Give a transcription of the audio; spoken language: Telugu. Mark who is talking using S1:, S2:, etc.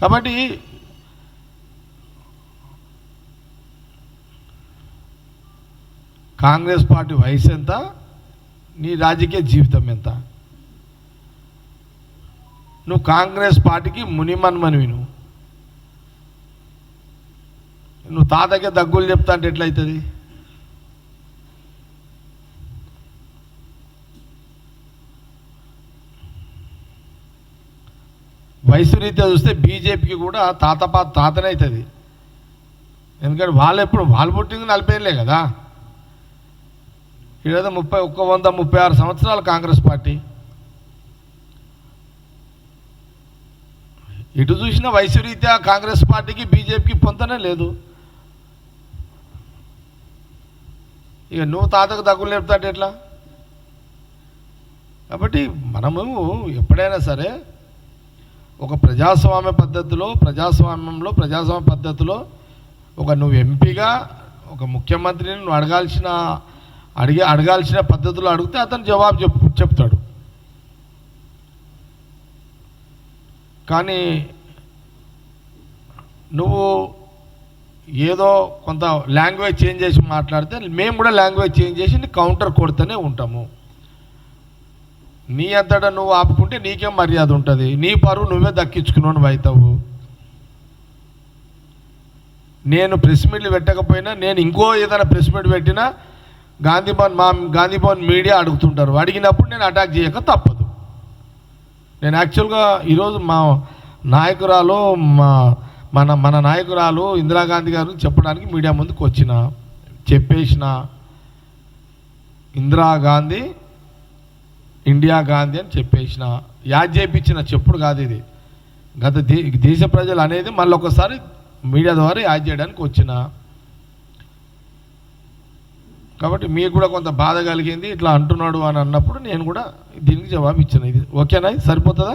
S1: కాబట్టి కాంగ్రెస్ పార్టీ వయసు ఎంత? నీ రాజకీయ జీవితం ఎంత? నువ్వు కాంగ్రెస్ పార్టీకి మునిమన్మనివి నువ్వు. నువ్వు తాతకే దగ్గులు చెప్తా అంటే ఎట్లయితుంది? వయసు రీత్యా చూస్తే బీజేపీకి కూడా తాత పాత తాతనే అవుతుంది ఎందుకంటే వాళ్ళు ఎప్పుడు వాళ్ళు పుట్టింది నలభై ఏళ్ళే కదా. ఈడేదో ముప్పై ఒక్క వంద ముప్పై ఆరు సంవత్సరాలు కాంగ్రెస్ పార్టీ. ఇటు చూసిన వయసు రీత్యా కాంగ్రెస్ పార్టీకి బీజేపీకి పొంతనే లేదు. ఇక నువ్వు తాతకు దగ్గులు లేపుతాంటే ఎట్లా? కాబట్టి మనము ఎప్పుడైనా సరే ఒక ప్రజాస్వామ్య పద్ధతిలో ప్రజాస్వామ్యంలో ప్రజాస్వామ్య పద్ధతిలో ఒక నువ్వు ఎంపీగా ఒక ముఖ్యమంత్రిని నువ్వు అడగాల్సిన అడిగే అడగాల్సిన పద్ధతిలో అడిగితే అతను జవాబు చెప్ చెప్తాడు. కానీ నువ్వు ఏదో కొంత లాంగ్వేజ్ చేంజ్ చేసి మాట్లాడితే మేము కూడా లాంగ్వేజ్ చేంజ్ చేసి కౌంటర్ కొడుతూనే ఉంటాము. నీ అంతటా నువ్వు ఆపుకుంటే నీకేం మర్యాద ఉంటుంది? నీ పరువు నువ్వే దక్కించుకున్నావు అవుతావు. నేను ప్రెస్ మీట్లు పెట్టకపోయినా నేను ఇంకో ఏదైనా ప్రెస్ మీట్ పెట్టినా గాంధీభవన్ మా గాంధీభవన్ మీడియా అడుగుతుంటారు. అడిగినప్పుడు నేను అటాక్ చేయక తప్పదు. నేను యాక్చువల్గా ఈరోజు మా నాయకురాలు మా మన మన నాయకురాలు ఇందిరాగాంధీ గారు చెప్పడానికి మీడియా ముందుకు వచ్చిన చెప్పేసిన ఇందిరాగాంధీ ఇండియా గాంధీ అని చెప్పేసిన యాద్ చేయించిన చెప్పుడు కాదు ఇది. గత దే దేశ ప్రజలు అనేది మళ్ళీ ఒకసారి మీడియా ద్వారా యాద్ చేయడానికి వచ్చిన. కాబట్టి మీకు కూడా కొంత బాధ కలిగింది ఇట్లా అంటున్నాడు అని అన్నప్పుడు నేను కూడా దీనికి జవాబు ఇచ్చిన ఇది ఓకేనా? ఇది సరిపోతుందా?